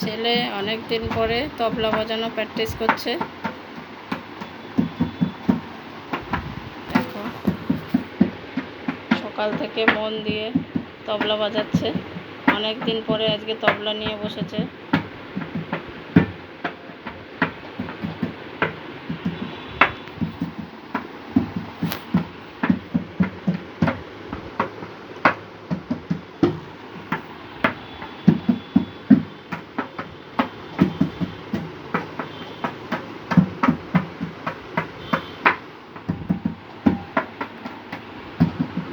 ছেলে অনেক দিন পরে তবলা বাজানো প্র্যাকটিস করছে। দেখো, সকাল থেকে মন দিয়ে তবলা বাজাচ্ছে। অনেক দিন পরে আজকে তবলা নিয়ে বসেছে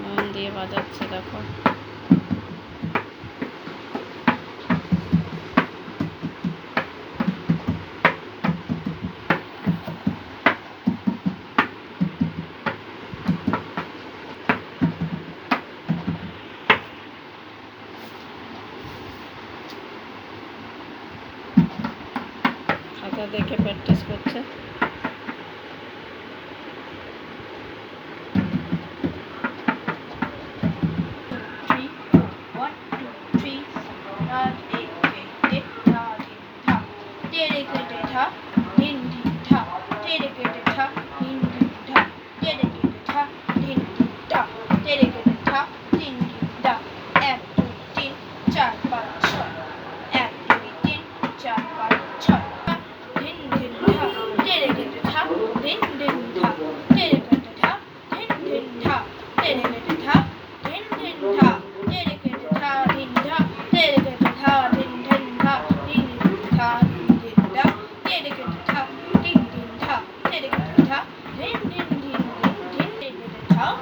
মন দিয়ে বাজাচ্ছে দেখো। দেখে প্র্যাকটিস করছে। irritated her 자